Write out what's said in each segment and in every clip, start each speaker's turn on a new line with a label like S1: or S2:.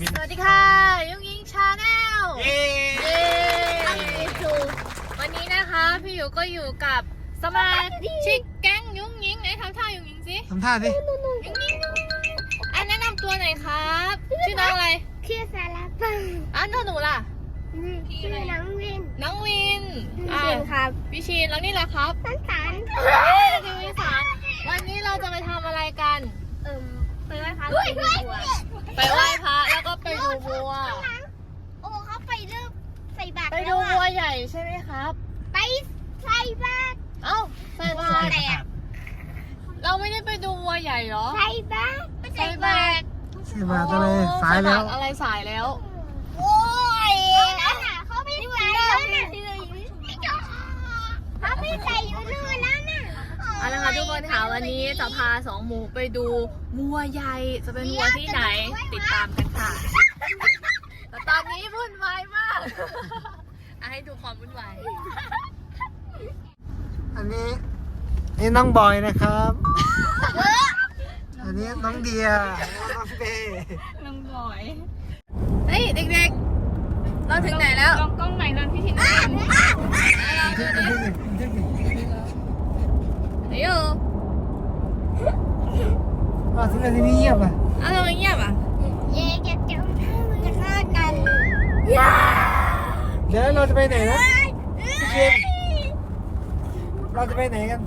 S1: บิน
S2: สวัสดีค่ะยุงยิงชาแนล
S1: เย้
S2: เย้วันนี้นะคะพี่อยู่ก็อยู่กับสมาชิกแก๊งยุงยิงไหนทำท่ายุงยิงสิ
S1: ทำท่าสิ
S2: ยุงยิงอันแนะนำตัวหน่อยครับชื่อน้องอะไร
S3: ชื่อสารปัง
S2: อะน้องหนูล่ะ
S3: ชื่อน้องวิน
S2: น้องวินอะ
S3: ชื่อครับ
S2: พี่ชีนแล้วนี่แหละครับ
S3: ตั้งแต่
S2: เอ้ยดิวิสานวันนี้เราจะไปทำอะไรกัน
S3: เอิ่มไปไหว้พระไปดูบัว
S2: ไปไหว้พระแล้วก็ไปดูบัว
S3: โอ้เขาไปเริ่มใส่บาตร
S2: ไป
S3: แล้
S2: ดู
S3: ว
S2: บัว
S3: อะ
S2: ใหญ่ใช่ไหมครับ
S3: ไปใส่บาตร
S2: เอ้าใส่บาตรเราไม่ได้ไปดูวัวใหญ่เหรอ
S3: ใส่บาตรไปใส่บาตร
S1: ใส่บาตรอะไรสายแล้ว
S2: ใส่บตรอะไรสายแล้ว
S3: โอ้ยนั่นน่ะเขาไม่ใส่แล้วน่ะเขาไม่ใส่อยู่นู่นแล้วน่ะ
S2: เอาละค่ะทุกคนค่ะวันนี้จะพาสองหมูไปดูวัวใหญ่จะเป็นวัวที่ไหน ติดตามกันค่ะแต่ตอนนี้วุ่นวายมากอะ ให้ดูความวุ่นวาย
S1: อันนี้นี่น้องบอยนะครับ อันนี้น้องเดียน้องเบย์
S2: น้องบอย เฮ้ยเด็กๆ เราถึงไหนแล้ว ลองกล้องไหนนั่นพี่ทินเดี๋ยว
S1: อ้าวทำไมที่นี่เงียบอะ
S2: เอาทำไมเงียบอะ
S3: เย่จะจำท่ามือจะฆ่ากัน
S1: เดี๋ยวเราจะไปไหนนะพี่เคนเราจะไปไหนกัน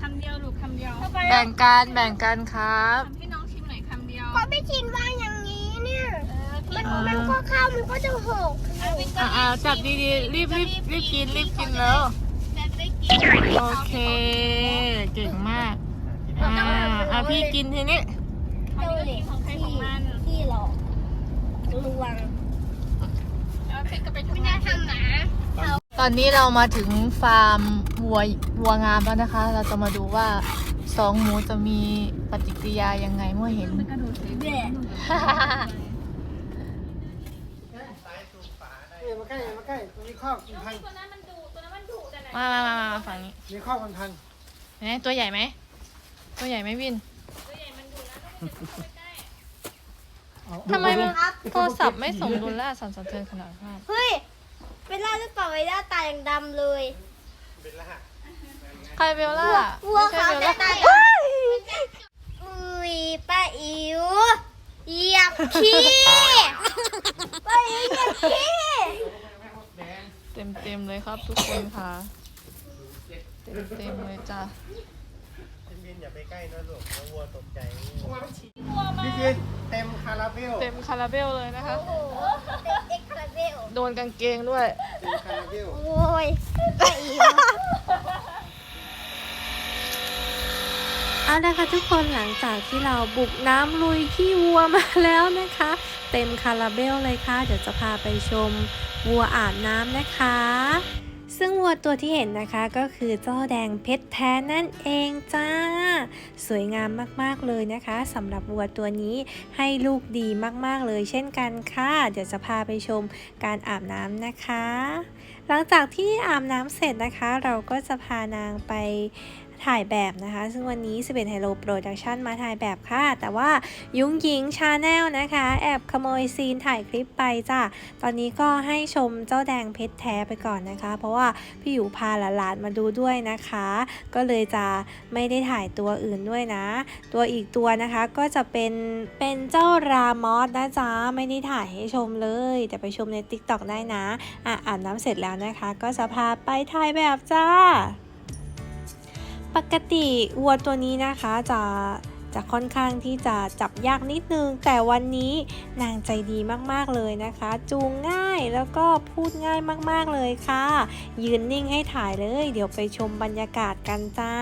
S4: คำเดียวลูกคำเดียว
S2: แบ่งกันแบ่งกันครับ
S4: ทำให้น้องชิมหน่อยคำเดียว
S3: ก็ไม่ชินว่าอย่างนี้เนี่ย มันมันก็เข้าวมันก็จะหก
S2: อ่าอ่าจับดีๆ รีบรีบรีบกินรีบกินแล้ว
S3: จะได้กิน
S2: โอเค เก่งมาก อ่าอะพี่กินทีนี้
S3: ดูดิ
S4: ของใครของมัน
S3: ที่หลอกลวง
S4: แล้วเพชรก็ไป
S3: ไม่
S4: ทำ
S3: น่างา
S4: น
S3: ทำหมา
S2: ตอนนี้เรามาถึงฟาร์มวัววัวงามแล้วนะคะ เราจะมาดูว่าสองหมูจะมีปฏิกิริยายังไงเมื่อเห็น
S4: กระโดดเสีย
S3: เด็ก
S1: เอ้ยมาใกล้มาใกล้ตรงนี้ครอบมันพัน
S4: ตัวนั้นมันดุตัวนั้นมันดุแต่ไหน
S2: มามามามาฝั่งนี้
S1: นี่ครอบมันพัน
S2: เห็นไหมตัวใหญ่ไหม ตัวใหญ่ไหมวิน
S4: ตัวใหญ่มันดุนะต้องไปจับเข้าไปใกล้
S1: เอา
S2: ทำไมมันโทรศัพท์ไม่สมดุลและสั่นสะเทือนขนาดนั้น
S3: เฮ้ยเป็นล่าหรือเปล่าไอ้ล่าตาอย่างดำเลย
S1: เป็นละ
S2: ใครเบลล่า
S3: วัว
S2: ไม่
S3: เขา
S2: ใช่เบล
S3: จะ
S2: ล่า
S3: ตายอุ้ยป้าอิ๋วเหยียบขี้ป้าอิ๋วเหยียบขี้
S2: เต็มเต็มๆเลยครับทุกคนค่ะ เต็มเต็มๆเลยจ้ะ
S1: เย็นๆอย่าไปใกล้นะลูกแล้ววัวตกใจพี่เคนเต็มคาราเบล
S2: เต็มคาราเบลเลยนะคะ
S3: โอ้โหเต็มเอ็กซ์คาราเบล
S2: โดนกางเกงด้วย
S1: เต็มคาราเบล
S3: โอ้ยป้าอิ๋ว
S5: เอาละค่ะทุกคนหลังจากที่เราบุกน้ำลุยขี้วัวมาแล้วนะคะ เต็มคาราเบลเลยค่ะ เดี๋ยวจะพาไปชมวัวอาบน้ำนะคะ ซึ่งวัวตัวที่เห็นนะคะก็คือเจ้าแดงเพชรแท้นั่นเองจ้า สวยงามมากๆเลยนะคะสำหรับวัวตัวนี้ให้ลูกดีมากๆเลย เช่นกันค่ะเดี๋ยวจะพาไปชมการอาบน้ำนะคะ หลังจากที่อาบน้ำเสร็จนะคะ เราก็จะพานางไป ถ่ายแบบนะคะ ซึ่งวันนี้11 Hello Production มาถ่ายแบบค่ะ แต่ว่ายุ้งยิงชาแนลนะคะ แอบขโมยซีนถ่ายคลิปไปจ้ะ ตอนนี้ก็ให้ชมเจ้าแดงเพชรแท้ไปก่อนนะคะ เพราะว่าพี่อยู่พาหลานมาดูด้วยนะคะ ก็เลยจะไม่ได้ถ่ายตัวอื่นด้วยนะ ตัวอีกตัวนะคะก็จะเป็นเป็นเจ้ารามอสนะจ๊ะ ไม่ได้ถ่ายให้ชมเลย แต่ไปชมใน TikTok ได้นะ อะอาบน้ำเสร็จแล้วนะคะ ก็จะพาไปถ่ายแบบจ้า ปกติวัวตัวนี้นะคะจะจะค่อนข้างที่จะจับยากนิดนึง แต่วันนี้นางใจดีมากๆเลยนะคะ จูงง่ายแล้วก็พูดง่ายมากๆเลยค่ะ ยืนนิ่งให้ถ่ายเลย เดี๋ยวไปชมบรรยากาศกันจ้า